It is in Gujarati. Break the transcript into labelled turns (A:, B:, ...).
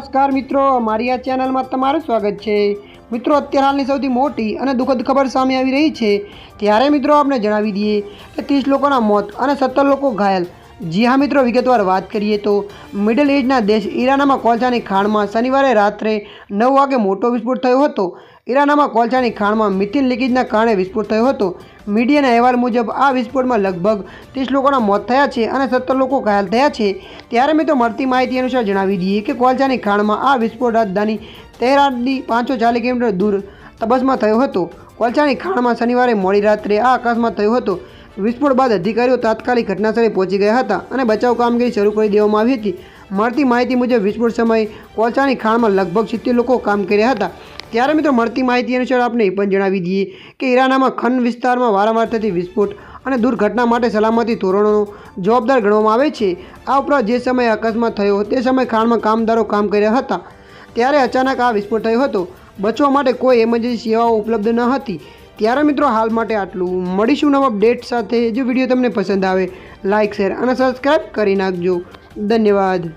A: નમસ્કાર મિત્રો, મારી આ ચેનલમાં તમારું સ્વાગત છે. મિત્રો, અત્યારે હાલની સૌથી મોટી અને દુઃખદ ખબર સામે આવી રહી છે. ત્યારે મિત્રો આપણે જણાવી દઈએ કે ત્રીસ લોકોના મોત અને સત્તર લોકો ઘાયલ. જી હા મિત્રો, વિગતવાર વાત કરીએ તો મિડલ એજના દેશ ઈરાનામાં કોલસાની ખાણમાં શનિવારે રાત્રે નવ વાગે મોટો વિસ્ફોટ થયો હતો. ઈરાનમાં કોલસાની ખાણમાં મિથિન લીકેજના કારણે વિસ્ફોટ થયો હતો. મીડિયાના અહેવાલ મુજબ, આ વિસ્ફોટમાં લગભગ ત્રીસ લોકોના મોત થયા છે અને સત્તર લોકો ઘાયલ થયા છે. ત્યારે મિત્રો, મળતી માહિતી અનુસાર જણાવી દઈએ કે કોલસાની ખાણમાં આ વિસ્ફોટ રાજધાની તેહરાનથી પાંચસો ચાલીસ કિલોમીટર દૂર તબસમાં થયો હતો. કોલસાની ખાણમાં શનિવારે મોડી રાત્રે આ અકસ્માત થયો હતો. વિસ્ફોટ બાદ અધિકારીઓ તાત્કાલિક ઘટનાસ્થળે પહોંચી ગયા હતા અને બચાવ કામગીરી શરૂ કરી દેવામાં આવી હતી. મળતી માહિતી મુજબ, વિસ્ફોટ સમયે કોલસાની ખાણમાં લગભગ સિત્તેર લોકો કામ કર્યા હતા. ત્યારે મિત્રો, મળતી માહિતી અનુસાર આપણે એ પણ જણાવી દઈએ કે ઈરાનામાં ખંડ વિસ્તારમાં વારંવાર થતી વિસ્ફોટ અને દુર્ઘટના માટે સલામતી ધોરણોનો જવાબદાર ગણવામાં આવે છે. આ ઉપરાંત જે સમયે અકસ્માત થયો તે સમયે ખાણમાં કામદારો કામ કર્યા હતા. ત્યારે અચાનક આ વિસ્ફોટ થયો હતો. બચવા માટે કોઈ એમરજન્સી સેવાઓ ઉપલબ્ધ ન હતી. ત્યારે મિત્રો, હાલ માટે આટલું. મળીશું નવા અપડેટ સાથે. જો વીડિયો તમને પસંદ આવે લાઇક શેર અને સબસ્ક્રાઈબ કરી નાખજો. ધન્યવાદ.